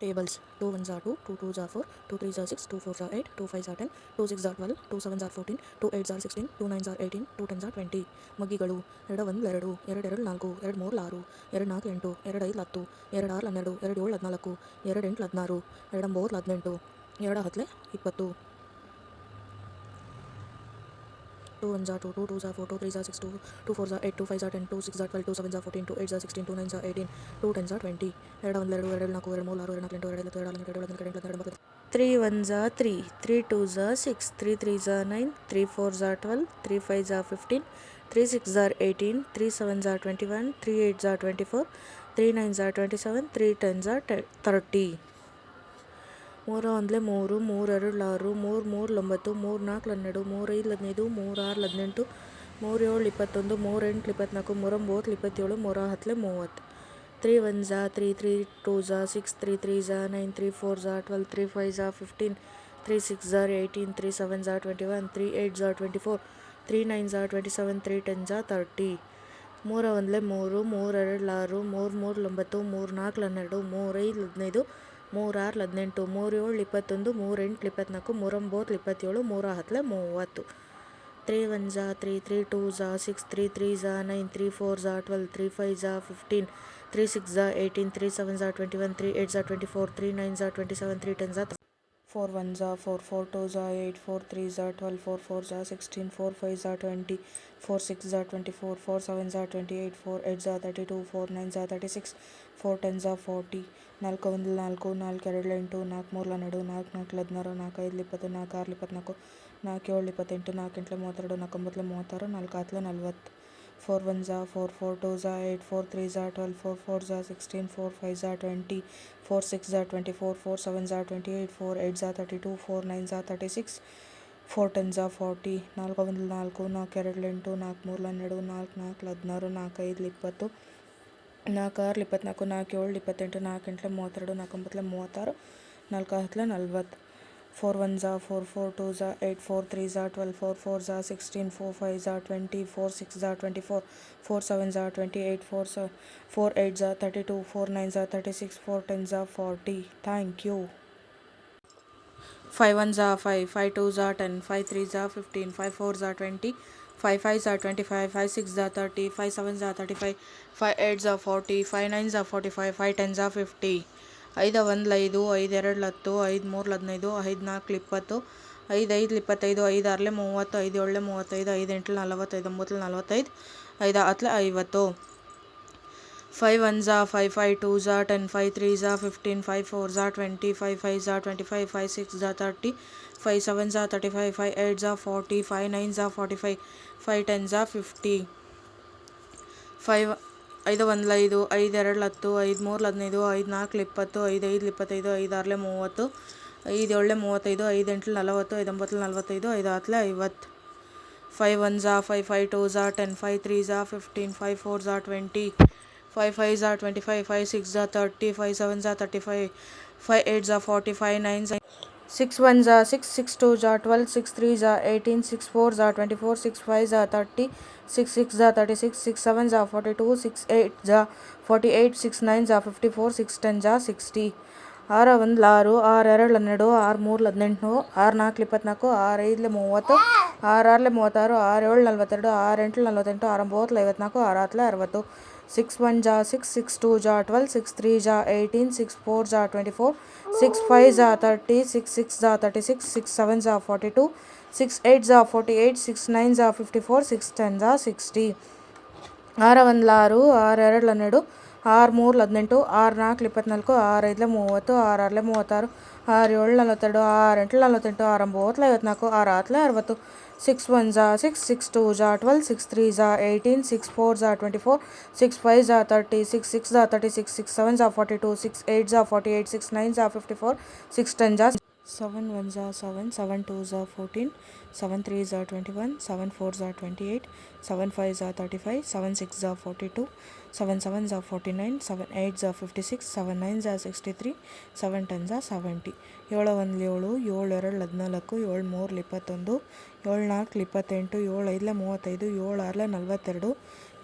Tables 2 1s are 2, 2 2s are 4, 2 3s are 6, 2 4s are 8, 2 5s are 10, 2 6s are 12, 2 7s are 14, 2 8s are 16, 2 9s are 18, 2 tens are 20. ಮಗ್ಗಿಗಳು ಎರಡು ಒಂದು ಎರಡು ಎರಡು ಎರಡು ನಾಲ್ಕು ಎರಡು ಮೂರು ಆರು ಎರಡು ನಾಲ್ಕು ಎಂಟು ಎರಡು ಐದು ಹತ್ತು ಎರಡು ಆರು ಹನ್ನೆರಡು ಎರಡು ಏಳು ಹದಿನಾಲ್ಕು ಎರಡು ಎಂಟು ಹದಿನಾರು ಎರಡು ಮೂರು ಹದಿನೆಂಟು ಎರಡು ಹತ್ತಲೆ ಇಪ್ಪತ್ತು ಟೂ ಒನ್ ಜಾ ಟು ಟೂ ಟೂ ಜಾ ಫೋರ್ ಟೂ ತ್ರೀ ಜಾ ಸಿಕ್ಸ್ ಟು ಟೂ ಫೋರ್ ಜಾ ಏಟ್ ಟೂ ಫೈವ್ ಜಾ ಟೆನ್ ಟೂ ಸಿಕ್ಸ್ ಜಾ ಟ್ವೆಲ್ ಟೂ ಸೆವೆನ್ ಜಾ ಫೋರ್ಟೀನ್ ಟೂ ಏಟ್ ಜಾ ಸಿಕ್ಸ್ಟೀನ್ ಟೂ ನೈನ್ ಜಾ ಏಯ್ಟೀನ್ ಟೂ ಟೆನ್ ಜಾ ಟ್ವೆಂಟಿ ಎರಡು ಒಂದು ಎರಡು ಎರಡು ನಾಲ್ಕು ಎರಡು ಮೂರು ಆರು ಎರಡು ನಾಲ್ಕು ಎಂಟು ಎರಡು ಐದು ಎರಡು ಆರು ಎರಡು ಏಳು ಹದಿನೆಂಟು ಎರಡು ಹದಿನೆಂಟು ತ್ರೀ ಒನ್ ಜಾ ತ್ರೀ ತ್ರೀ ಟೂ ಜಾ ಸಿಕ್ಸ್ ತ್ರೀ ತ್ರೀ ಜಾ ನೈನ್ ತ್ರೀ ಫೋರ್ ಜಾ ಟ್ವೆಲ್ ತ್ರೀ ಫೈವ್ ಜಾ ಫಿಫ್ಟೀನ್ ತ್ರೀ ಸಿಕ್ಸ್ ಜಾ ಏಯ್ಟೀನ್ ತ್ರೀ ಸೆವೆನ್ ಜಾ ಟ್ವೆಂಟಿ ಒನ್ ತ್ರೀ ಏಯ್ಟ್ ಜಾ ಟ್ವೆಂಟಿ ಫೋರ್ ತ್ರೀ ನೈನ್ ಜಾ ಟ್ವೆಂಟಿ ಸೆವೆನ್ ತ್ರೀ ಟೆನ್ ಜಾ ಟೆ ತರ್ಟಿ ಮೂರು ಒಂದ್ಲೆ ಮೂರು ಮೂರು ಎರಡು ಆರು, ಮೂರು ಮೂರು ಒಂಬತ್ತು, ಮೂರು ನಾಲ್ಕು ಹನ್ನೆರಡು, ಮೂರು ಹದಿನೈದು, ಮೂರು ಆರು ಹದಿನೆಂಟು, ಮೂರು ಏಳು ಇಪ್ಪತ್ತೊಂದು, ಮೂರು ಎಂಟು ಇಪ್ಪತ್ನಾಲ್ಕು, ಮೂರು ಮೂವತ್ತು ಇಪ್ಪತ್ತೇಳು, ಮೂರು ಹತ್ತಲೆ ಮೂವತ್ತು. ತ್ರೀ ಒನ್ ಝಾ ತ್ರೀ ತ್ರೀ ಟೂ ಝಾ ಸಿಕ್ಸ್ ತ್ರೀ ತ್ರೀ ಝಾ ನೈನ್ ತ್ರೀ ಫೋರ್ ಝಾ ಟ್ವೆಲ್ ತ್ರೀ ಫೈವ್ ಝಾ ಫಿಫ್ಟೀನ್, ತ್ರೀ ಸಿಕ್ಸ್ ಝಾ ಏಯ್ಟೀನ್, ತ್ರೀ ಸೆವೆನ್ ಝಾ ಟ್ವೆಂಟಿ ಒನ್, ತ್ರೀ ಏಯ್ಟ್ ಝಾ ಟ್ವೆಂಟಿ ಫೋರ್, ತ್ರೀ ನೈನ್ ಝಾ ಟ್ವೆಂಟಿ ಸೆವೆನ್, ತ್ರೀ ಟೆನ್ ಝಾ ತರ್ಟಿ. ಮೂರ ಒಂದ್ಲೆ ಮೂರು ಮೂರು ಎರಡು ಆರು, ಮೂರು ಮೂರು ಒಂಬತ್ತು, ಮೂರು ನಾಲ್ಕು ಹನ್ನೆರಡು, ಮೂರು ಹದಿನೈದು ಮೂರು ಆರು ಹದಿನೆಂಟು ಮೂರು ಏಳು ಇಪ್ಪತ್ತೊಂದು ಮೂರು ಎಂಟು ಇಪ್ಪತ್ನಾಲ್ಕು ಮೂರೊಂಬತ್ತು ಇಪ್ಪತ್ತೇಳು ಮೂರ ಹತ್ತಲೆ ಮೂವತ್ತು ತ್ರೀ ಒನ್ ಝಾ ತ್ರೀ ತ್ರೀ ಟೂ ಝಾ ಸಿಕ್ಸ್ ತ್ರೀ ತ್ರೀ ಝಾ ನೈನ್ ತ್ರೀ ಫೋರ್ ಝಾ ಟ್ವೆಲ್ ತ್ರೀ ಫೈವ್ ಝಾ ಫಿಫ್ಟೀನ್ ತ್ರೀ ಸಿಕ್ಸ್ ಝಾ ಏಯ್ಟೀನ್ ತ್ರೀ ಸೆವೆನ್ ಝಾ ಟ್ವೆಂಟಿ ಒನ್ ತ್ರೀ ಏಯ್ಟ್ ಝಾ ಟ್ವೆಂಟಿ ಫೋರ್ ತ್ರೀ ನೈನ್ ಝಾ ಟ್ವೆಂಟಿ ಸೆವೆನ್ ತ್ರೀ ಟೆನ್ ಝಾ ಫೋರ್ ಒನ್ ಝಾ ಫೋರ್ ಫೋರ್ ಟೂ ಝಾ ಏಯ್ಟ್ ಫೋರ್ ತ್ರೀ ಝಾ ಟ್ವೆಲ್ ಫೋರ್ ಫೋರ್ ಝಾ ಸಿಕ್ಸ್ಟೀನ್ ಫೋರ್ ಫೈವ್ ಝಾ ಟ್ವೆಂಟಿ ಫೋರ್ ಸಿಕ್ಸ್ ಝಾ ಟ್ವೆಂಟಿ ಫೋರ್ ಫೋರ್ ಸೆವೆನ್ ಝಾ ಟ್ವೆಂಟಿ ಏಯ್ಟ್ ಫೋರ್ ಏಯ್ಟ್ ಝಾ ತರ್ಟಿ ಟೂ ಫೋರ್ ನೈನ್ ಝಾ ತರ್ಟಿ ಸಿಕ್ಸ್ ಫೋರ್ ಟೆನ್ ಝಾ forty ನಾಲ್ಕು ಒಂದು ನಾಲ್ಕು ನಾಲ್ಕು ಎರಡು ಎಂಟು ನಾಲ್ಕು ಮೂರು ಹನ್ನೆರಡು ನಾಲ್ಕು ನಾಲ್ಕು ಹದಿನಾರು ನಾಲ್ಕು ಐದು ಇಪ್ಪತ್ತು ನಾಲ್ಕು ಆರು ಇಪ್ಪತ್ನಾಲ್ಕು ನಾಲ್ಕು ಏಳು ಇಪ್ಪತ್ತೆಂಟು ನಾಲ್ಕು ಎಂಟಲೆ ಮೂವತ್ತೆರಡು ನಾಲ್ಕು ಒಂಬತ್ತಲೆ ಮೂವತ್ತಾರು ನಾಲ್ಕು ಹತ್ತಲೆ ನಲ್ವತ್ತು ಫೋರ್ ಒನ್ ಝಾ ಫೋರ್ ಫೋರ್ ಟೂ ಝಾ ಏಯ್ಟ್ ಫೋರ್ ತ್ರೀ ಝಾ ಟ್ವೆಲ್ ಫೋರ್ ಫೋರ್ ಝಾ ಸಿಕ್ಸ್ಟೀನ್ ಫೋರ್ ಫೈವ್ ಝಾ ಟ್ವೆಂಟಿ ಫೋರ್ ಸಿಕ್ಸ್ ಝಾ ಟ್ವೆಂಟಿ ಫೋರ್ ಫೋರ್ ಸೆವೆನ್ ಝಾ ಟ್ವೆಂಟಿ ಏಯ್ಟ್ ಫೋರ್ ಏಯ್ಟ್ ಝಾ ತರ್ಟಿ ಟೂ ಫೋರ್ ನೈನ್ ಝಾ ತರ್ಟಿ ಸಿಕ್ಸ್ ಫೋರ್ ಟೆನ್ ಝಾ forty ನಾಲ್ಕು ಒಂದು ನಾಲ್ಕು ನಾಲ್ಕು ಎರಡು ಎಂಟು ನಾಲ್ಕು ಮೂರು ಹನ್ನೆರಡು ನಾಲ್ಕು ನಾಲ್ಕು ಹದಿನಾರು ನಾಲ್ಕು ಐದು ಇಪ್ಪತ್ತು ನಾಲ್ಕು ಆರು ಇಪ್ಪತ್ನಾಲ್ಕು ನಾಲ್ಕು ಏಳು ಇಪ್ಪತ್ತೆಂಟು ನಾಲ್ಕು ಎಂಟಲೆ ಮೂವತ್ತೆರಡು ನಾಲ್ಕು ಒಂಬತ್ತಲೆ ಮೂವತ್ತಾರು ನಾಲ್ಕು ಹತ್ತಲೆ ನಲ್ವತ್ತು ಫೋರ್ ಒನ್ ಝಾ ಫೋರ್ ಫೋರ್ ಟೂ ಝಾ ಏಯ್ಟ್ ಫೋರ್ ತ್ರೀ ಝಾ ಟ್ವೆಲ್ ಫೋರ್ ಫೋರ್ ಝಾ ಸಿಕ್ಸ್ಟೀನ್ ಫೋರ್ ಫೈವ್ ಝಾ ಟ್ವೆಂಟಿ ಫೋರ್ ಸಿಕ್ಸ್ ಝಾ ಟ್ವೆಂಟಿ ಫೋರ್ ಫೋರ್ ಸೆವೆನ್ ಝಾ ಟ್ವೆಂಟಿ ಏಯ್ಟ್ ಫೋರ್ ಸ ಫೋರ್ ಏಯ್ಟ್ ಝಾ ತರ್ಟಿ ಟೂ ಫೋರ್ ನೈನ್ ಝಾ thirty six four ten Jha forty thank you five one Jha five five two ಝಾ ten five three ಝಾ fifteen five four ಝಾ twenty twenty five five six Jha thirty five seven ಝಾ thirty five five eight ಝಾ forty five nine ಝಾ forty five five ten ಝಾ fifty ಐದು, ಒಂದು, ಐದು ಐದು, ಎರಡು, ಹತ್ತು, ಐದು, ಮೂರು, ಹದಿನೈದು, ಐದು, ನಾಲ್ಕು, ಇಪ್ಪತ್ತು, ಐದು ಐದು, ಇಪ್ಪತ್ತೈದು, ಐದು, ಆರಲೆ, ಮೂವತ್ತು, ಐದು, ಏಳಲೆ, ಮೂವತ್ತೈದು, ಐದು ಎಂಟು ನಲವತ್ತೈದು ಒಂಬತ್ತು ನಲವತ್ತೈದು, ಐದು, ಹತ್ತಲೆ, ಐವತ್ತು. ಫೈವ್ ಒನ್ ಝಾ ಫೈವ್ ಫೈವ್ ಟೂ ಝಾ ಟೆನ್ ಫೈವ್ ತ್ರೀ ಝಾ ಫಿಫ್ಟೀನ್ ಫೈವ್ ಫೋರ್ ಝಾ ಟ್ವೆಂಟಿ ಫೈವ್ ಫೈವ್ ಝಾ ಟ್ವೆಂಟಿ ಫೈವ್ ಫೈವ್ ಸಿಕ್ಸ್ ಝಾ ತರ್ಟಿ ಫೈವ್ ಸೆವೆನ್ ಝಾ ತರ್ಟಿ ಫೈವ್ ಫೈವ್ ಏಯ್ಟ್ ಝಾ ಫಾರ್ಟಿ ಫೈವ್ ನೈನ್ ಝಾ ಫಾರ್ಟಿ ಫೈವ್ ಫೈವ್ ಟೆನ್ ಝಾ ಫಿಫ್ಟಿ ಫೈವ್ ಐದು ಒಂದು ಐದು ಐದು ಎರಡು ಹತ್ತು ಐದು ಮೂರು ಹದಿನೈದು ಐದು ನಾಲ್ಕು ಇಪ್ಪತ್ತು ಐದು ಐದು ಇಪ್ಪತ್ತೈದು ಐದು ಆರಲೆ ಮೂವತ್ತು ಐದು ಏಳಲೆ ಮೂವತ್ತೈದು ಐದು ಎಂಟು ನಲವತ್ತು ಐದು ಒಂಬತ್ತು ನಲವತ್ತೈದು ಐದು ಹತ್ತಲೆ ಐವತ್ತು ಫೈವ್ ಒನ್ ಝಾ ಫೈವ್ ಫೈವ್ ಟೂ ಝಾ ಟೆನ್ ಫೈವ್ ತ್ರೀ ಝಾ ಫಿಫ್ಟೀನ್ ಫೈವ್ ಫೋರ್ ಝಾ ಟ್ವೆಂಟಿ ಫೈವ್ ಫೈವ್ ಝಾ ಟ್ವೆಂಟಿ ಫೈವ್ ಫೈವ್ ಸಿಕ್ಸ್ ಝಾ ತರ್ಟಿ ಫೈವ್ ಸೆವೆನ್ ಝಾ ತರ್ಟಿ ಫೈವ್ ಫೈವ್ ಏಯ್ಟ್ ಝಾ forty five nine Jha six one Jha six six two Jha twelve six three Jha eighteen six four ಝಾ twenty four six five ಝಾ thirty six six ಝಾ thirty six six seven Jha forty two six eight ಝಾ forty eight six nine Jha fifty four six ten Jha sixty ಆರು ಒಂದು ಆರು ಆರು ಎರಡು ಹನ್ನೆರಡು ಆರು ಮೂರು ಹದಿನೆಂಟು ಆರು ನಾಲ್ಕು ಇಪ್ಪತ್ನಾಲ್ಕು ಆರು ಐದಲೆ ಮೂವತ್ತು ಆರು ಆರಲೆ ಮೂವತ್ತಾರು ಆರು ಏಳು ನಲ್ವತ್ತೆರಡು ಆರು ಎಂಟಲೆ ನಲ್ವತ್ತೆಂಟು ಆರು ಒಂಬತ್ತಲೆ ಐವತ್ನಾಲ್ಕು ಆರು ಹತ್ತಲೆ ಅರವತ್ತು six one Jha six six two Jha twelve six three Jha eighteen six four ಝಾ ಟ್ವೆಂಟಿ ಫೋರ್ ಸಿಕ್ಸ್ ಫೈವ್ ಝಾ ತರ್ಟಿ ಸಿಕ್ಸ್ ಸಿಕ್ಸ್ ಝಾ thirty six six seven Jha forty two six eight ಝಾ forty eight six nine Jha fifty four six ten Jha sixty ಆರು ಒಂದು ಆರು ಆರು ಎರಡು ಹನ್ನೆರಡು ಆರು ಮೂರು ಹದಿನೆಂಟು ಆರು ನಾಲ್ಕು ಇಪ್ಪತ್ನಾಲ್ಕು ಆರು ಐದಲೆ ಮೂವತ್ತು ಆರು ಆರಲೆ ಮೂವತ್ತಾರು ಆರು ಏಳು ನಲ್ವತ್ತೆರಡು ಆರು ಎಂಟಲೆ ನಲ್ವತ್ತೆಂಟು ಆರು ಒಂಬತ್ತಲೆ ಐವತ್ನಾಲ್ಕು ಆರು ಹತ್ತಲೆ ಅರವತ್ತು सिक्स वन ज़ा सिक्स सिक्स टू ज़ा ट्वेल्व सिक्स थ्री ज़ा एटीन सिक्स फोर ज़ा ट्वेंटी फोर सिक्स फाइव ज़ा थर्टी सिक्स सिक्स ज़ा थर्टी सिक्स सिक्स सेवन ज़ा फोर्टी टू सिक्स एट ज़ा फोर्टी एट सिक्स नाइन ज़ा फिफ्टी फोर सिक्स टेन ज़ा seven one ಝಾ seven seven two ಝಾ fourteen seven three ಝಾ twenty one seven four ಝಾ twenty eight seven five ಝಾ thirty five seven six ಝಾ forty two seven seven ಝಾ forty nine seven eight ಝಾ fifty six seven nine ಝಾ sixty three seven ten ಝಾ seventy ಏಳು ಒಂದು ಏಳು ಏಳು ಎರಡು ಹದಿನಾಲ್ಕು, ಏಳು ಮೂರು ಇಪ್ಪತ್ತೊಂದು, ಏಳು ಇಪ್ಪತ್ತೆಂಟು, ಏಳು ಐದಲೆ ಮೂವತ್ತೈದು, ಏಳು ಆರಲೆ ನಲವತ್ತೆರಡು,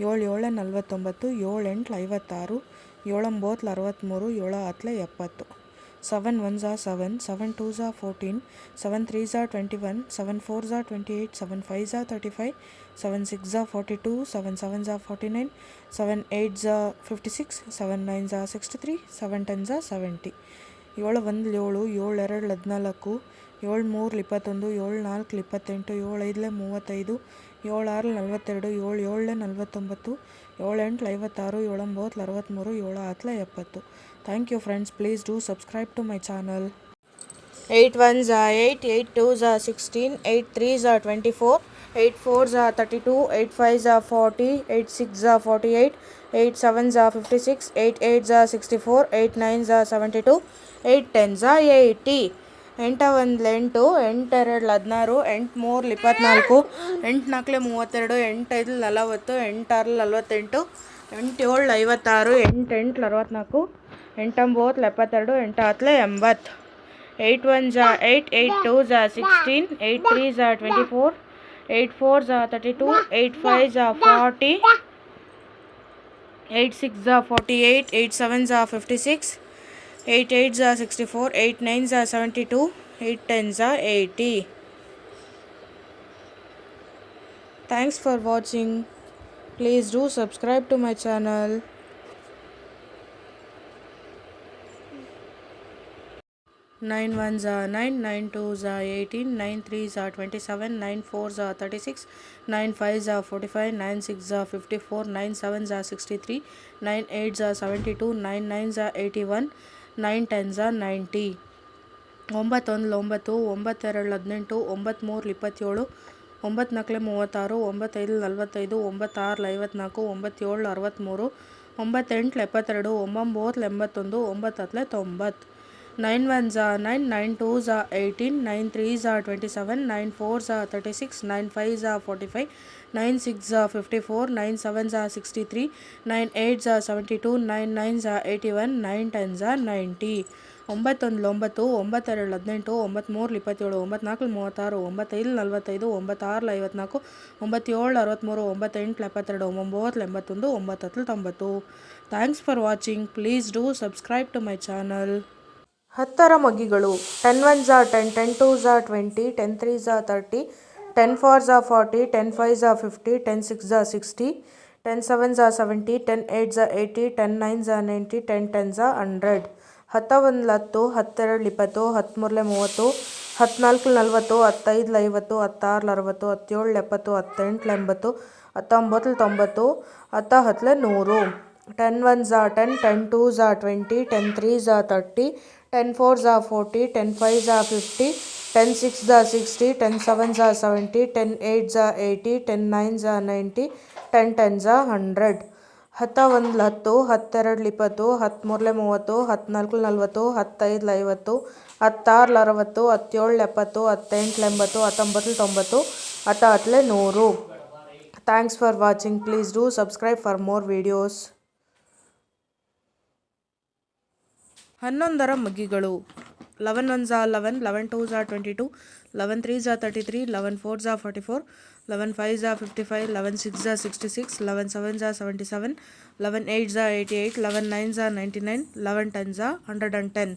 ಏಳು ಏಳೆ ನಲ್ವತ್ತೊಂಬತ್ತು ಏಳು ಎಂಟ್ಲು ಐವತ್ತಾರು ಏಳು ಒಂಬತ್ತು ಅರವತ್ತ್ಮೂರು ಏಳು ಹತ್ತಲೆ ಎಪ್ಪತ್ತು. ಸೆವೆನ್ ಒನ್ ಝಾ ಸೆವೆನ್ ಸೆವೆನ್ ಟೂ ಝಾ ಫೋರ್ಟೀನ್ ಸೆವೆನ್ ತ್ರೀ ಝಾ ಟ್ವೆಂಟಿ ಒನ್ ಸೆವೆನ್ ಫೋರ್ ಝಾ ಟ್ವೆಂಟಿ ಏಯ್ಟ್ ಸೆವೆನ್ ಫೈವ್ ಝಾ ತರ್ಟಿ ಫೈವ್ ಸೆವೆನ್ ಸಿಕ್ಸ್ ಝಾ ಫೋರ್ಟಿ ಟೂ ಸೆವೆನ್ ಸೆವೆನ್ ಝಾ ಫೋರ್ಟಿ ನೈನ್ ಸೆವೆನ್ ಏಯ್ಟ್ ಝಾ ಫಿಫ್ಟಿ ಸಿಕ್ಸ್ ಸೆವೆನ್ ನೈನ್ ಝಾ sixty three seven ten ಝಾ seventy ಏಳು ಒಂದು ಏಳು ಏಳು ಎರಡು ಹದಿನಾಲ್ಕು, ಏಳು ಮೂರು ಇಪ್ಪತ್ತೊಂದು, ಏಳು ನಾಲ್ಕು ಇಪ್ಪತ್ತೆಂಟು, ಏಳು ಐದಲೇ ಮೂವತ್ತೈದು, ಏಳು ಆರು ನಲ್ವತ್ತೆರಡು, ಏಳು ಏಳಲೇ ನಲ್ವತ್ತೊಂಬತ್ತು ಏಳು ಎಂಟು ಐವತ್ತಾರು ಏಳು ಒಂಬತ್ತು ಅರವತ್ತ್ಮೂರು ಏಳು ಹತ್ತಲ ಎಪ್ಪತ್ತು. thank you friends please do subscribe to my channel eight one Jha eight eight two Jha sixteen eight three ಝಾ ಟ್ವೆಂಟಿ ಫೋರ್ ಏಯ್ಟ್ ಫೋರ್ ಝಾ thirty two eight five Jha forty eight six Jha forty eight eight seven Jha fifty six eight eight Jha sixty four eight nine Jha seventy two eight ten Jha eighty ಎಂಟ ಒಂದು ಎಂಟು ಎಂಟೆರಡು ಹದಿನಾರು ಎಂಟು ಮೂರು ಇಪ್ಪತ್ತ್ನಾಲ್ಕು ಎಂಟು ನಾಲ್ಕಲೆ ಮೂವತ್ತೆರಡು ಎಂಟೈದು ನಲವತ್ತು ಎಂಟಾರು ನಲ್ವತ್ತೆಂಟು ಎಂಟು ಏಳು ಐವತ್ತಾರು ಎಂಟು ಎಂಟು ಅರವತ್ತ್ನಾಲ್ಕು ಎಂಟೊಂಬತ್ತು ಎಪ್ಪತ್ತೆರಡು ಎಂಟು ಹತ್ತಲೆ ಎಂಬತ್ತು eight one Jha eight eight two Jha sixteen eight three ಝಾ ಟ್ವೆಂಟಿ ಫೋರ್ ಏಯ್ಟ್ ಫೋರ್ ಝಾ thirty two eight five Jha forty eight six Jha forty eight eight seven Jha fifty six eight eight Jha sixty four eight nine Jha seventy two eight ten Jha eighty thanks for watching please do subscribe to my channel nine one Jha nine nine two ಝಾ eighteen, nine three ಝಾ twenty seven, nine four ಝಾ thirty six, nine five ಝಾ forty five, nine six ಝಾ fifty four, nine seven ಝಾ sixty three, nine eight ಝಾ seventy two, nine nine Jha eighty one nine ten Jha ninety ಒಂಬತ್ತೊಂದು ಒಂಬತ್ತು ಒಂಬತ್ತೆರಡು ಹದಿನೆಂಟು ಒಂಬತ್ತ್ಮೂರು ಇಪ್ಪತ್ತೇಳು ಒಂಬತ್ತು ಮೂವತ್ತಾರು ಒಂಬತ್ತೈದು ನಲವತ್ತೈದು, ಒಂಬತ್ತಾರು ಐವತ್ನಾಲ್ಕು ಒಂಬತ್ತೇಳು ಅರವತ್ತ್ಮೂರು ಒಂಬತ್ತೆಂಟು ಎಪ್ಪತ್ತೆರಡು ಒಂಬೊಂಬತ್ತು ಎಂಬತ್ತೊಂದು ಒಂಬತ್ತು ಹತ್ತಲೆ ತೊಂಬತ್ತು. ನೈನ್ ಒನ್ ಝಾ ನೈನ್ ನೈನ್ ಟೂ ಝಾ ಏಯ್ಟೀನ್ ನೈನ್ ತ್ರೀ ಝಾ ಟ್ವೆಂಟಿ ಸೆವೆನ್ ನೈನ್ ಫೋರ್ ಝಾ thirty six nine five Jha forty five nine six ಝಾ ಫಿಫ್ಟಿ ಫೋರ್ ನೈನ್ ಸೆವೆನ್ ಝಾ ಸಿಕ್ಸ್ಟಿ ತ್ರೀ ನೈನ್ ಏಯ್ಟ್ ಝಾ seventy two nine nine Jha eighty one nine ten Jha ninety ಒಂಬತ್ತೊಂದು ಒಂಬತ್ತು ಒಂಬತ್ತೆರಡು ಹದಿನೆಂಟು ಒಂಬತ್ತ್ಮೂರು ಇಪ್ಪತ್ತೇಳು ಒಂಬತ್ನಾಲ್ಕು ಮೂವತ್ತಾರು ಒಂಬತ್ತೈದು ನಲ್ವತ್ತೈದು ಒಂಬತ್ತಾರು ಐವತ್ನಾಲ್ಕು ಒಂಬತ್ತೇಳು ಅರವತ್ತ್ಮೂರು ಒಂಬತ್ತೆಂಟು ಎಪ್ಪತ್ತೆರಡು ಒಂಬತ್ತು ಎಂಬತ್ತೊಂದು ಒಂಬತ್ತು ಹತ್ತು ತೊಂಬತ್ತು thanks for watching please do subscribe to my channel ಹತ್ತರ ಮಗ್ಗಿಗಳು ten one Jha ten ten two Jha twenty, ten three Jha thirty, ten four Jha forty, ten five Jha fifty, ten six Jha sixty, ten seven Jha seventy, ten eight Jha eighty, ten nine Jha ninety, ten ten Jha hundred. ಹತ್ತ ಒಂದು ಹತ್ತು ಹತ್ತೆರಡು ಇಪ್ಪತ್ತು ಹತ್ತ್ಮೂರಲೆ ಮೂವತ್ತು, ಹತ್ನಾಲ್ಕು ನಲ್ವತ್ತು ಹತ್ತೈದು ಐವತ್ತು, ಹತ್ತಾರು ಅರವತ್ತು ಹತ್ತೇಳು ಎಪ್ಪತ್ತು ಹತ್ತೆಂಟು ಎಂಬತ್ತು ಹತ್ತೊಂಬತ್ತು ತೊಂಬತ್ತು ಹತ್ತ ಹತ್ತಲೆ ನೂರು. Ten one Jha ten ten two Jha twenty, ten three Jha thirty ten four Jha forty ten five Jha fifty ten six Jha sixty ten seven Jha seventy ten eight Jha eighty ten nine Jha ninety ten ten Jha hundred ಹತ್ತ ಒಂದು ಹತ್ತು ಹತ್ತೆರಡು ಇಪ್ಪತ್ತು ಹತ್ತ್ಮೂರಲೆ ಮೂವತ್ತು ಹತ್ನಾಲ್ಕು ನಲ್ವತ್ತು ಹತ್ತೈದು ಐವತ್ತು ಹತ್ತಾರು ಅರವತ್ತು ಹತ್ತೇಳು ಎಪ್ಪತ್ತು ಹತ್ತೆಂಟು ಎಂಬತ್ತು ಹತ್ತೊಂಬತ್ತು ತೊಂಬತ್ತು ಹತ್ತ ಹತ್ತಲೆ ನೂರು thanks for watching please do subscribe for more videos ಹನ್ನೊಂದರ ಮಗ್ಗಿಗಳು eleven one Jha eleven eleven two Jha twenty two, eleven three Jha thirty three, eleven four Jha forty four, eleven five Jha fifty five, eleven six Jha sixty six, eleven seven Jha seventy seven, eleven eight Jha eighty eight, eleven nine Jha ninety nine, eleven ten Jha hundred and ten.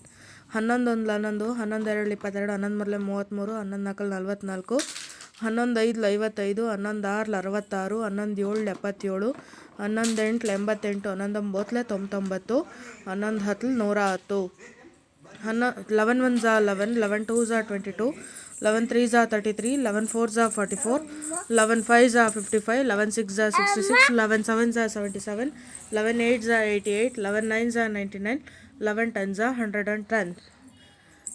ಹನ್ನೊಂದು ಒಂದು ಹನ್ನೊಂದು, ಹನ್ನೊಂದೆರಡು, ಇಪ್ಪತ್ತೆರಡು, ಹನ್ನೊಂದು ಮೂರಲೆ ಮೂವತ್ತ್ಮೂರು, ಹನ್ನೊಂದು ನಾಲ್ಕಲ್ಲಿ ನಲ್ವತ್ತ್ನಾಲ್ಕು ಹನ್ನೊಂದು ಐದು ಐವತ್ತೈದು ಹನ್ನೊಂದು ಆರು ಅರವತ್ತಾರು ಹನ್ನೊಂದು ಏಳು ಎಪ್ಪತ್ತೇಳು ಹನ್ನೊಂದು ಎಂಟು ಎಂಬತ್ತೆಂಟು ಹನ್ನೊಂದು ಒಂಬತ್ತಲೆ ತೊಂಬತ್ತೊಂಬತ್ತು ಹನ್ನೊಂದು ಹತ್ತು ನೂರ ಹತ್ತು ಹನ್ನೊ eleven one Jha eleven eleven two Jha twenty two eleven three Jha thirty three eleven four Jha forty four eleven five Jha fifty five eleven six Jha sixty six eleven seven Jha seventy seven eleven eight Jha eighty eight eleven nine Jha ninety nine eleven ten Jha hundred and ten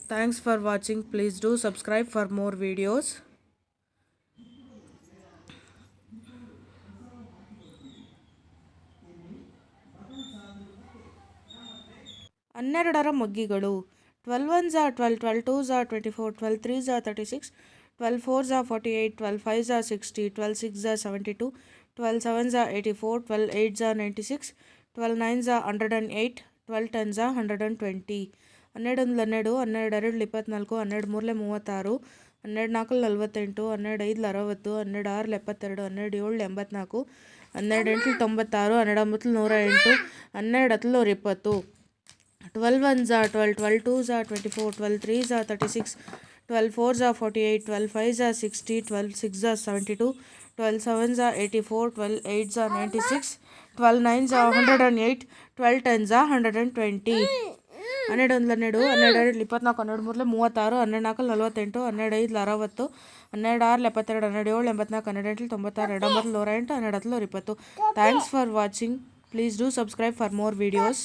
thanks for watching please do subscribe for more videos ಹನ್ನೆರಡರ ಮಗ್ಗಿಗಳು twelve one Jha twelve twelve two Jha twenty four twelve three Jha thirty six twelve four Jha forty eight twelve five Jha sixty twelve six Jha seventy two twelve seven Jha eighty four twelve eight Jha ninety six twelve nine Jha hundred and eight twelve ten Jha hundred and twenty ಹನ್ನೆರಡು ಒಂದು ಹನ್ನೆರಡು ಹನ್ನೆರಡು ಎರಡು ಇಪ್ಪತ್ತ್ನಾಲ್ಕು ಹನ್ನೆರಡು ಮೂರಲೆ ಮೂವತ್ತಾರು ಹನ್ನೆರಡು ನಾಲ್ಕು ನಲ್ವತ್ತೆಂಟು ಹನ್ನೆರಡು ಐದು ಅರವತ್ತು ಹನ್ನೆರಡು ಆರು ಎಪ್ಪತ್ತೆರಡು ಹನ್ನೆರಡು ಏಳು ಎಂಬತ್ನಾಲ್ಕು ಹನ್ನೆರಡು ಎಂಟು ತೊಂಬತ್ತಾರು ಹನ್ನೆರಡು ಒಂಬತ್ತು ನೂರ ಎಂಟು ಹನ್ನೆರಡು ಹತ್ತು ನೂರ ಇಪ್ಪತ್ತು twelve one Jha twelve twelve two Jha twenty four twelve three Jha thirty six twelve four Jha forty eight twelve five Jha sixty twelve six Jha seventy to twelve seven Jha eighty four twelve eight Jha ninety six twelve nine Jha hundred and eight twelve ten Jha hundred and twenty ಹನ್ನೆರಡು ಒಂದು ಹನ್ನೆರಡು ಹನ್ನೆರಡು ಎರಡು ಇಪ್ಪತ್ನಾಲ್ಕು ಹನ್ನೆರಡು ಮೂರಲೆ ಮೂವತ್ತಾರು ಹನ್ನೆರಡು ನಾಲ್ಕು ನಲವತ್ತೆಂಟು ಹನ್ನೆರಡು ಐದು ಅರವತ್ತು ಹನ್ನೆರಡು ಆರು ಎಪ್ಪತ್ತೆರಡು ಹನ್ನೆರಡು ಏಳು ಎಂಬತ್ನಾಲ್ಕು ಹನ್ನೆರಡು ಎಂಟು ತೊಂಬತ್ತಾರು ಎರಡು ಒಂಬತ್ತು ನೂರ ಎಂಟು ಹನ್ನೆರಡು ಹತ್ತು ನೂರ ಇಪ್ಪತ್ತು thanks for watching please do subscribe for more videos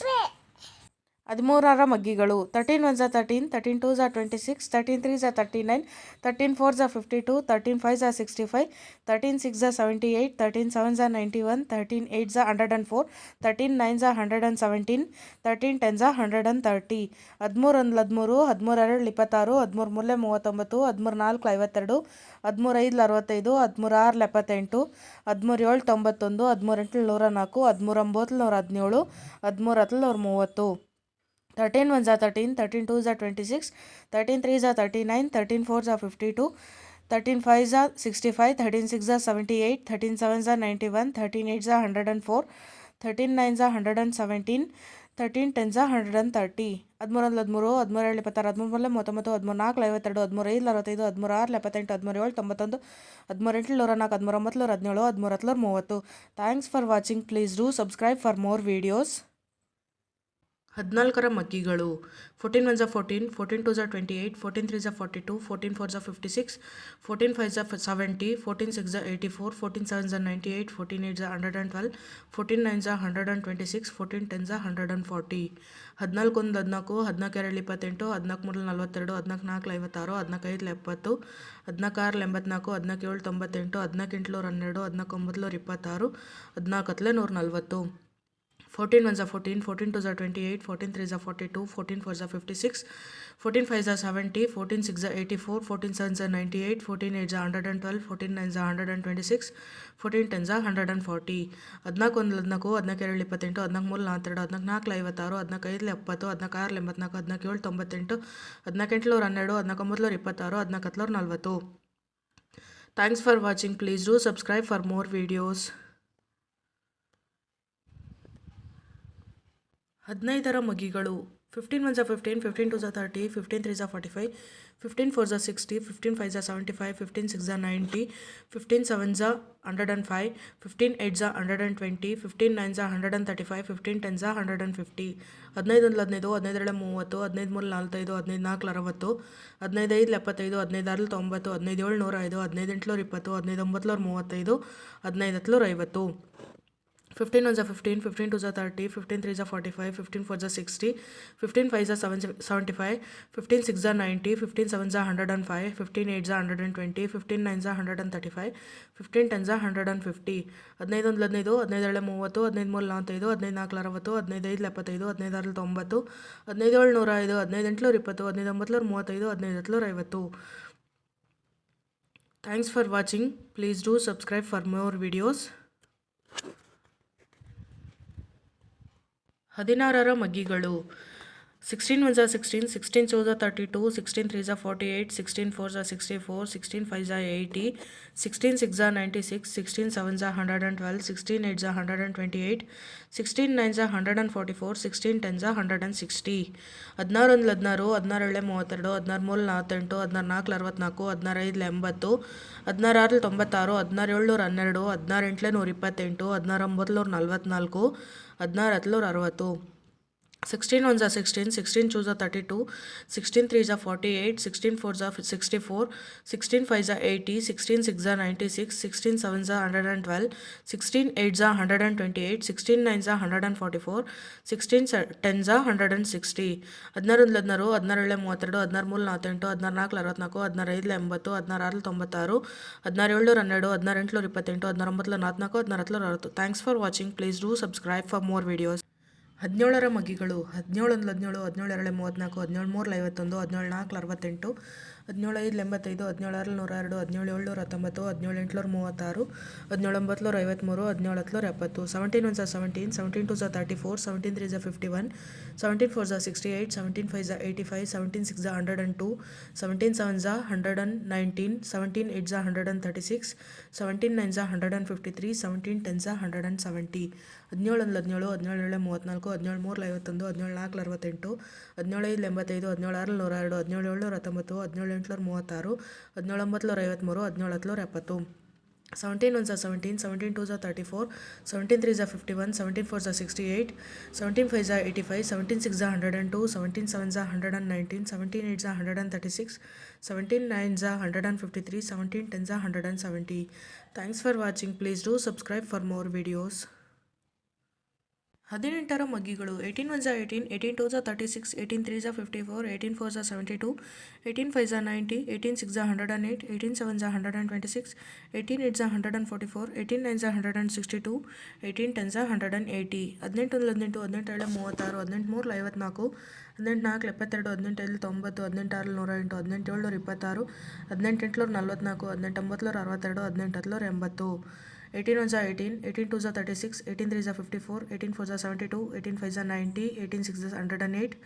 ಹದಿಮೂರರ ಮಗ್ಗಿಗಳು. Thirteen one Jha thirteen thirteen two Jha twenty six thirteen three Jha thirty nine thirteen four Jha fifty two thirteen five Jha sixty five thirteen six Jha seventy eight thirteen seven Jha ninety one thirteen eight Jha hundred and four thirteen nine Jha hundred and seventeen thirteen ten Jha hundred and thirty ಹದಿಮೂರು ಒಂದು ಹದಿಮೂರು ಹದಿಮೂರು ಎರಡು ಇಪ್ಪತ್ತಾರು, ಹದಿಮೂರು ಮೂರಲೆ ಮೂವತ್ತೊಂಬತ್ತು, ಹದಿಮೂರು ನಾಲ್ಕು ಐವತ್ತೆರಡು, ಹದಿಮೂರು ಐದು ಅರವತ್ತೈದು, ಹದಿಮೂರು ಆರು ಎಪ್ಪತ್ತೆಂಟು, ಹದಿಮೂರು ಏಳು ತೊಂಬತ್ತೊಂದು, ಹದಿಮೂರು ಎಂಟು ನೂರ ನಾಲ್ಕು, ಹದಿಮೂರು ಒಂಬತ್ತು ನೂರ ಹದಿನೇಳು, ಹದಿಮೂರು ಹತ್ತು ನೂರ ಮೂವತ್ತು. Thirteen one Jha thirteen thirteen two Jha twenty six thirteen three Jha thirty nine thirteen four Jha fifty two thirteen five Jha sixty five thirteen six Jha seventy eight thirteen seven Jha ninety one thirteen eight ಜಾ hundred and four thirteen nine Jha hundred and seventeen thirteen ten Jha hundred and thirty ಹದಿಮೂರು ಒಂದು ಹದಿಮೂರು ಹದಿಮೂರು ಏಳು ಇಪ್ಪತ್ತಾರು ಹದಿಮೂರು ಮೂರಲೆ ಮೂವತ್ತೊಂಬತ್ತು ಹದಿಮೂರು ನಾಲ್ಕು ಐವತ್ತೆರಡು, ಹದಿಮೂರು, ಐದು, ಅರವತ್ತೈದು, ಹದಿಮೂರು, ಆರು, ಎಪ್ಪತ್ತೆಂಟು, ಹದಿಮೂರು, ಏಳು, ತೊಂಬತ್ತೊಂದು, ಹದಿಮೂರು, ಎಂಟು, ನೂರ, ನಾಲ್ಕು, ಹದಿಮೂರು, ಒಂಬತ್ತು ಹದಿನೇಳು, ಹದಿಮೂರು ಹತ್ತು ಮೂವತ್ತು. Thanks for watching please do subscribe for more videos ಹದಿನಾಲ್ಕರ ಮಗ್ಗಿಗಳು. ಫೋರ್ಟೀನ್ ಒನ್ ಝಾ ಫೋರ್ಟೀನ್ ಫೋರ್ಟೀನ್ ಟು ಝಾ twenty eight fourteen three Jha forty two fourteen four Jha fifty six fourteen five Jha seventy fourteen six ಝಾ eighty four fourteen seven Jha ninety eight fourteen eight Jha hundred and twelve fourteen nine Jha hundred and twenty six fourteen ten Jha hundred and forty ಹದಿನಾಲ್ಕು ಒಂದು ಹದಿನಾಲ್ಕು ಹದಿನಾಲ್ಕು ಎರಡು ಇಪ್ಪತ್ತೆಂಟು, ಹದಿನಾಲ್ಕು ಮೂರಲ್ಲಿ ನಲ್ವತ್ತೆರಡು, ಹದಿನಾಲ್ಕು ನಾಲ್ಕು ಐವತ್ತಾರು, ಹದಿನಾಲ್ಕು ಎಪ್ಪತ್ತು, ಹದಿನಾಲ್ಕು ಆರು ಎಂಬತ್ನಾಲ್ಕು, ಹದಿನಾಲ್ಕು ಏಳು ತೊಂಬತ್ತೆಂಟು, ಹದಿನಾಲ್ಕು ಎಂಟುನೂರ ಹನ್ನೆರಡು, ಹದಿನಾಲ್ಕು ಒಂಬತ್ತು ಇಪ್ಪತ್ತಾರು, ಹದಿನಾಲ್ಕು ಹತ್ತಲೆ ನೂರ ನಲ್ವತ್ತು. ಫೋರ್ಟೀನ್ ಒನ್ ಝಾ ಫೋರ್ಟೀನ್ ಫೋರ್ಟೀನ್ ಟು ಝಾ twenty eight fourteen three Jha forty two fourteen four Jha fifty six fourteen five Jha seventy fourteen six ಝಾ eighty four fourteen seven Jha ninety eight fourteen eight Jha hundred and twelve fourteen nine Jha hundred and twenty six fourteen ten Jha hundred and forty ಹದಿನಾಲ್ಕು ಒಂದು ಹದಿನಾಲ್ಕು ಹದಿನಾಲ್ಕು ಎರಡು ಇಪ್ಪತ್ತೆಂಟು ಹದಿನಾಲ್ಕು ಮೂರು ನಲ್ವತ್ತೆರಡು ಹದಿನಾಲ್ಕು ನಾಲ್ಕು ಐವತ್ತಾರು ಹದಿನಾಲ್ಕು ಐದು ಎಪ್ಪತ್ತು ಹದಿನಾಲ್ಕು ಆರು ಎಂಬತ್ನಾಲ್ಕು ಹದಿನಾಲ್ಕು ಏಳು ತೊಂಬತ್ತೆಂಟು ಹದಿನಾಲ್ಕು ಎಂಟುನೂರ ಹನ್ನೆರಡು ಹದಿನಾಲ್ಕು ಒಂಬತ್ತು ಇಪ್ಪತ್ತಾರು ಹದಿನಾಲ್ಕು ಹತ್ತಲೂರ ನಲ್ವತ್ತು thanks for watching please do subscribe for more videos ಹದಿನೈದರ ಮಗಿಗಳು. Fifteen one are fifteen fifteen two are thirty fifteen three are forty five fifteen four are sixty fifteen five are seventy five fifteen six are ninety fifteen seven are hundred and five fifteen eight are hundred and twenty fifteen nine are hundred and thirty five fifteen ten are hundred and fifty ಹದಿನೈದು ಒಂದು ಹದಿನೈದು ಹದಿನೈದರಳೆ ಮೂವತ್ತು, ಹದಿನೈದು ಮೂರು ನಾಲ್ಕೈದು ಹದಿನೈದು ನಾಲ್ಕು ಅರವತ್ತು ಹದಿನೈದೈದು ಎಪ್ಪತ್ತೈದು ಹದಿನೈದಾರಲ್ಲಿ ತೊಂಬತ್ತು, ಹದಿನೈದು ಏಳು ನೂರ ಐದು ಹದಿನೈದು ಎಂಟುನೂರ ಇಪ್ಪತ್ತು, ಹದಿನೈದು ಒಂಬತ್ತು ಮೂವತ್ತೈದು, ಹದಿನೈದು ಹತ್ತು ಐವತ್ತು. Fifteen one are fifteen fifteen two are thirty fifteen three Jha forty five fifteen four are sixty fifteen five Jha seven seventy five fifteen six Jha ninety fifteen seven Jha hundred and five fifteen eight Jha hundred and twenty fifteen nine Jha hundred and thirty five fifteen ten Jha hundred and fifty ಹದಿನೈದು ಒಂದು ಹದಿನೈದು ಹದಿನೈದು ಏಳೆ ಮೂವತ್ತು ಹದಿನೈದು ಮೂರು ನಲ್ವತ್ತೈದು ಹದಿನೈದು ನಾಲ್ಕು ಅರವತ್ತು ಹದಿನೈದು ಐದು ಎಪ್ಪತ್ತೈದು ಹದಿನೈದು ಆರು ತೊಂಬತ್ತು ಹದಿನೈದು ಏಳು ನೂರ ಐದು ಹದಿನೈದು ಎಂಟುನೂರ ಇಪ್ಪತ್ತು ಹದಿನೈದು ಒಂಬತ್ತು ಮೂವತ್ತೈದು ಹದಿನೈದು ಹತ್ತು ಐವತ್ತು thanks for watching please do subscribe for more videos ಹದಿನಾರರ ಮಗ್ಗಿಗಳು sixteen one are sixteen sixteen two are thirty to sixteen three Jha forty eight sixteen four are sixty four sixteen five are eighty sixteen six are ninety six sixteen seven Jha hundred and twelve sixteen eight Jha hundred and twenty eight sixteen nine Jha hundred and forty four sixteen ten Jha hundred and sixty ಹದಿನಾರು ಒಂದು ಹದಿನಾರು ಹದಿನಾರು ಏಳೆ ಮೂವತ್ತೆರಡು ಹದಿನಾರು ಮೂರು ನಲ್ವತ್ತೆಂಟು ಹದಿನಾರು ನಾಲ್ಕು ಅರವತ್ನಾಲ್ಕು ಹದಿನಾರು ಐದು ಎಂಬತ್ತು ಹದಿನಾರು ಆರು ತೊಂಬತ್ತಾರು ಹದಿನಾರು ಏಳ್ನೂರ ಹನ್ನೆರಡು ಹದಿನಾರು ಎಂಟ್ಲೆ ನೂರ ಇಪ್ಪತ್ತೆಂಟು ಹದಿನಾರು ಒಂಬತ್ತು ನೂರ ನಲ್ವತ್ನಾಲ್ಕು ಹದಿನಾರು ಹತ್ತು ನೂರ ಅರವತ್ತು sixteen one are sixteen sixteen two are thirty to sixteen three Jha forty eight sixteen four are sixty four sixteen five are eighty sixteen six are ninety six sixteen seven Jha hundred and twelve sixteen eight Jha hundred and twenty eight sixteen nine Jha hundred and forty four sixteen ಸ ten Jha hundred and sixty ಹದಿನಾರು ಒಂದು ಹದಿನಾರು ಹದಿನಾರು ಏಳೆ ಮೂವತ್ತೆರಡು ಹದಿನಾರು ಮೂರು ನಲ್ವತ್ತೆಂಟು ಹದಿನಾರು ನಾಲ್ಕು ಅರವತ್ನಾಲ್ಕು ಹದಿನಾರು ಐದು ಎಂಬತ್ತು ಹದಿನಾರು ಆರು ತೊಂಬತ್ತಾರು ಹದಿನಾರು ಏಳ್ನೂರ ಹನ್ನೆರಡು ಹದಿನಾರು ಎಂಟುನೂರ ಇಪ್ಪತ್ತೆಂಟು ಹದಿನಾರು ಒಂಬತ್ತು ನಾಲ್ಕು ಹದಿನಾರು ಹತ್ತು ಅರವತ್ತು thanks for watching please do subscribe for more videos ಹದಿನೇಳರ ಮಗಿಗಳು ಹದಿನೇಳು ಒಂದು ಹದಿನೇಳು ಹದಿನೇಳು ಎರಡು ಮೂವತ್ತ್ನಾಲ್ಕು, ಹದಿನೇಳು ಮೂರು ಐವತ್ತೊಂದು, ಹದಿನೇಳು ನಾಲ್ಕು ಅರವತ್ತೆಂಟು, ಹದಿನೇಳು ಐದು ಎಂಬತ್ತೈದು, ಹದಿನೇಳು ಆರು ನೂರ ಎರಡು ಹದಿನೇಳು ಏಳ್ನೂರ ಹತ್ತೊಂಬತ್ತು ಹದಿನೇಳು ಎಂಟುನೂರ ಮೂವತ್ತಾರು, ಹದಿನೇಳು ಒಂಬತ್ತುನೂರ ಐವತ್ತ್ಮೂರು, ಹದಿನೇಳು ಹತ್ತುನೂರ ಎಪ್ಪತ್ತು seventeen one are seventeen seventeen two are thirty four seventeen three are fifty one seventeen four are sixty eight seventeen five are eighty five seventeen six are hundred and two seventeen seven are hundred and nineteen seventeen eight are hundred and thirty six seventeen nine are hundred and fifty three seventeen ten are hundred and seventy ಹದಿನೇಳು ಒಂದು ಹದಿನೇಳು ಹದಿನೇಳು ಏಳು ಮೂವತ್ತ್ನಾಲ್ಕು, ಹದಿನೇಳು ಮೂರು ಐವತ್ತೊಂದು, ಹದಿನೇಳು ನಾಲ್ಕು ಅರವತ್ತೆಂಟು, ಹದಿನೇಳು ಐದು ಎಂಬತ್ತೈದು, ಹದಿನೇಳು ಆರು ನೂರ ಎರಡು, ಹದಿನೇಳು ಏಳ್ನೂರ ಹತ್ತೊಂಬತ್ತು, ಹದಿನೇಳು ಎಂಟುನೂರ ಮೂವತ್ತಾರು, ಹದಿನೇಳು ಒಂಬತ್ತುನೂರ ಐವತ್ತ್ಮೂರು, ಹದಿನೇಳು ಹತ್ತುನೂರ ಎಪ್ಪತ್ತು. Seventeen one are seventeen seventeen two are thirty four seventeen three are fifty one seventeen four are sixty eight seventeen five are eighty five seventeen six are hundred and two seventeen seven are hundred and nineteen seventeen eight are hundred and thirty six seventeen nine are hundred and fifty three seventeen ten are hundred and seventy thanks for watching please do subscribe for more videos ಹದಿನೆಂಟರ ಮಗ್ಗಿಗಳು eighteen one are eighteen eighteen two are thirty six eighteen three are fifty four eighteen four are seventy two eighteen five are ninety eighteen six are hundred and eight eighteen seven are hundred and twenty six eighteen eight are hundred and forty four eighteen nine are hundred and sixty two eighteen ten are hundred and eighty ಹದಿನೆಂಟು ಒಂದು ಹದಿನೆಂಟು ಹದಿನೆಂಟು ಮೂವತ್ತಾರು, ಹದಿನೆಂಟು ಮೂರು ಐವತ್ನಾಲ್ಕು, ಹದಿನೆಂಟು ನಾಲ್ಕು ಎಪ್ಪತ್ತೆರಡು, ಹದಿನೆಂಟು ಐದು ತೊಂಬತ್ತು, ಹದಿನೆಂಟು ಆರು ನೂರ ಎಂಟು, ಹದಿನೆಂಟು ಏಳ್ನೂರ ಇಪ್ಪತ್ತಾರು, ಹದಿನೆಂಟು ಎಂಟ್ನೂರ ನಲ್ವತ್ನಾಲ್ಕು, ಹದಿನೆಂಟು ಒಂಬತ್ತುನೂರ ಅರವತ್ತೆರಡು, ಹದಿನೆಂಟು ಹತ್ತುನೂರ ಎಂಬತ್ತು. Eighteen one are eighteen eighteen to are thirty six eighteen three are fifty four eighteen four Jha seventy two eighteen five Jha ninety eighteen six Jha hundred and eight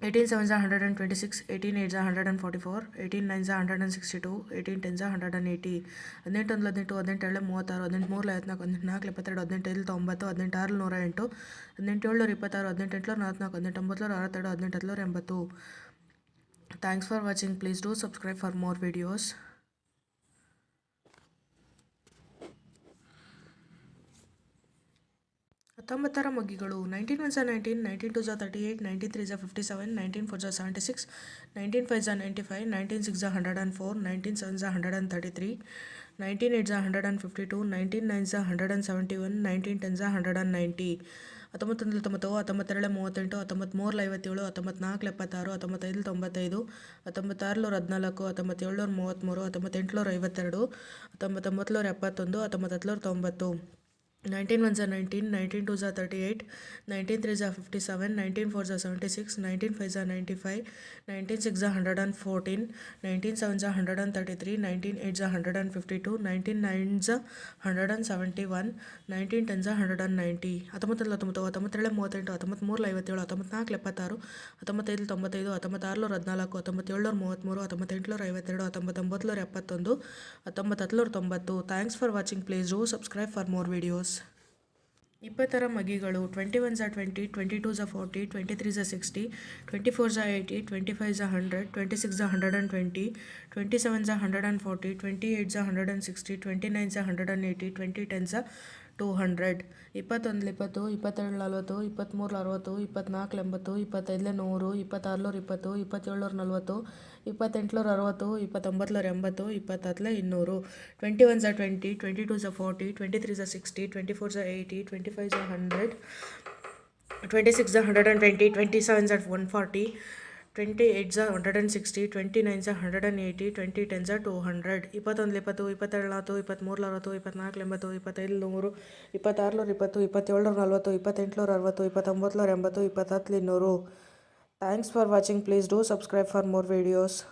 eighteen seven Jha hundred and twenty six eighteen eight Jha hundred and forty four eighteen nine Jha hundred and sixty two eighteen ten Jha hundred and eighty ಹದಿನೆಂಟು ಒಂದು ಹದಿನೆಂಟು ಹದಿನೆಂಟು ಏಳು ಮೂವತ್ತಾರು ಹದಿನೆಂಟು ಮೂರು ಐವತ್ನಾಲ್ಕು ಹದಿನೆಂಟು ನಾಲ್ಕು ಎಪ್ಪತ್ತೆರಡು ಹದಿನೆಂಟು ಐದು ತೊಂಬತ್ತು ಹದಿನೆಂಟು ಆರು ನೂರ ಎಂಟು ಹದಿನೆಂಟು ಏಳ್ನೂರ ಇಪ್ಪತ್ತಾರು ಹದಿನೆಂಟು ಎಂಟ್ನೂರ ನಲ್ವತ್ನಾಲ್ಕು ಹದಿನೆಂಟು ಒಂಬತ್ತುನೂರ ಅರವತ್ತೆರಡು ಹದಿನೆಂಟು ಹತ್ತುನೂರ ಎಂಬತ್ತು thanks for watching please do subscribe for more videos ಹತ್ತೊಂಬತ್ತರ ಮಗ್ಗಿಗಳು nineteen one are nineteen nineteen two are thirty eight nineteen three are fifty seven nineteen four are seventy six nineteen five are ninety five nineteen six are hundred and four nineteen seven are hundred and thirty three nineteen eight are hundred and fifty two nineteen nine are hundred and seventy one nineteen ten are hundred and ninety ಹತ್ತೊಂಬತ್ತೊಂದರಲ್ಲಿ ತೊಂಬತ್ತು ಹತ್ತೊಂಬತ್ತೆರಡು ಮೂವತ್ತೆಂಟು ಹತ್ತೊಂಬತ್ತು ಮೂರು ಐವತ್ತೇಳು ಹತ್ತೊಂಬತ್ತು ನಾಲ್ಕು ಎಪ್ಪತ್ತಾರು ಹತ್ತೊಂಬತ್ತೈದು ತೊಂಬತ್ತೈದು ಹತ್ತೊಂಬತ್ತಾರುನೂರ ಹದಿನಾಲ್ಕು ಹತ್ತೊಂಬತ್ತೇಳ್ನೂರ ಮೂವತ್ತ್ಮೂರು ಹತ್ತೊಂಬತ್ತೆಂಟುನೂರ ಐವತ್ತೆರಡು ಹತ್ತೊಂಬತ್ತೊಂಬತ್ತುನೂರ ಎಪ್ಪತ್ತೊಂದು ಹತ್ತೊಂಬತ್ತು ತೊಂಬತ್ತು. Nineteen one are nineteen nineteen two are thirty eight nineteen three are fifty seven, nineteen four are seventy six, nineteen five are ninety five, nineteen six are hundred and fourteen, nineteen seven are hundred and thirty three nineteen eight are hundred and fifty two nineteen nine are hundred and seventy one nineteen ten are hundred and ninety ಹತ್ತೊಂಬತ್ತು ಹತ್ತೊಂಬತ್ತು ಹತ್ತೊಂಬತ್ತೇಳು ಮೂವತ್ತೆಂಟು ಹತ್ತೊಂಬತ್ತ್ಮೂರು ಐವತ್ತೇಳು ಹತ್ತೊಂಬತ್ನಾಲ್ಕು ಎಪ್ಪತ್ತಾರು, ಹತ್ತೊಂಬತ್ತೈದು ತೊಂಬತ್ತೈದು ಹತ್ತೊಂಬತ್ತಾರು ಹದಿನಾಲ್ಕು ಹತ್ತೊಂಬತ್ತೇಳು ಏಳ್ನೂರ ಮೂವತ್ತ್ಮೂರು ಹತ್ತೊಂಬತ್ತೆಂಟುನೂರ ಐವತ್ತೆರಡು ಹತ್ತೊಂಬತ್ತೊಂಬತ್ತುನೂರ ಎಪ್ಪತ್ತೊಂದು ಹತ್ತೊಂಬತ್ತು ಹತ್ತುನೂರ ತೊಂಬತ್ತು. Thanks for watching please do subscribe for more videos ಇಪ್ಪತ್ತರ ಮಗಿಗಳು twenty one are twenty twenty two are forty twenty three are sixty twenty four are eighty twenty five are hundred twenty six are hundred and twenty twenty seven are hundred and forty twenty eight are hundred and sixty twenty nine are hundred and eighty twenty ten are two hundred ಇಪ್ಪತ್ತೊಂದು ಇಪ್ಪತ್ತು ಇಪ್ಪತ್ತೆರಡು ನಲ್ವತ್ತು ಇಪ್ಪತ್ತ್ಮೂರು ಅರವತ್ತು ಇಪ್ಪತ್ತ್ನಾಲ್ಕು ಎಂಬತ್ತು, ಇಪ್ಪತ್ತೈದಲೇ ನೂರು ಇಪ್ಪತ್ತಾರ್ನೂರು ಇಪ್ಪತ್ತು ಇಪ್ಪತ್ತೇಳ್ನೂರ ನಲ್ವತ್ತು ಇಪ್ಪತ್ತೆಂಟ್ನೂರ ಅರವತ್ತು ಇಪ್ಪತ್ತೊಂಬತ್ತುನೂರ ಎಂಬತ್ತು, ಇಪ್ಪತ್ತತ್ತಲೇ ಇನ್ನೂರು. Twenty one are twenty twenty two are forty twenty three are sixty twenty four are eighty twenty five are hundred twenty six are hundred and twenty twenty seven are one forty twenty eight are hundred and sixty twenty nine are hundred and eighty twenty ten are two hundred ಇಪ್ಪತ್ತೊಂದು ಇಪ್ಪತ್ತು ಇಪ್ಪತ್ತೆರಡು ನಲವತ್ತು ಇಪ್ಪತ್ತ್ಮೂರು ಅರವತ್ತು ಇಪ್ಪತ್ನಾಲ್ಕು ಎಂಬತ್ತು ಇಪ್ಪತ್ತೈದು ನೂರು ಇಪ್ಪತ್ತಾರುನೂರ ಇಪ್ಪತ್ತು, ಇಪ್ಪತ್ತೇಳುನೂರ ನಲ್ವತ್ತು, ಇಪ್ಪತ್ತೆಂಟ್ನೂರ ಅರವತ್ತು ಇಪ್ಪತ್ತೊಂಬತ್ತುನೂರ ಎಂಬತ್ತು ಇಪ್ಪತ್ತತ್ತು ಇನ್ನೂರು. Thanks for watching. Please do subscribe for more videos.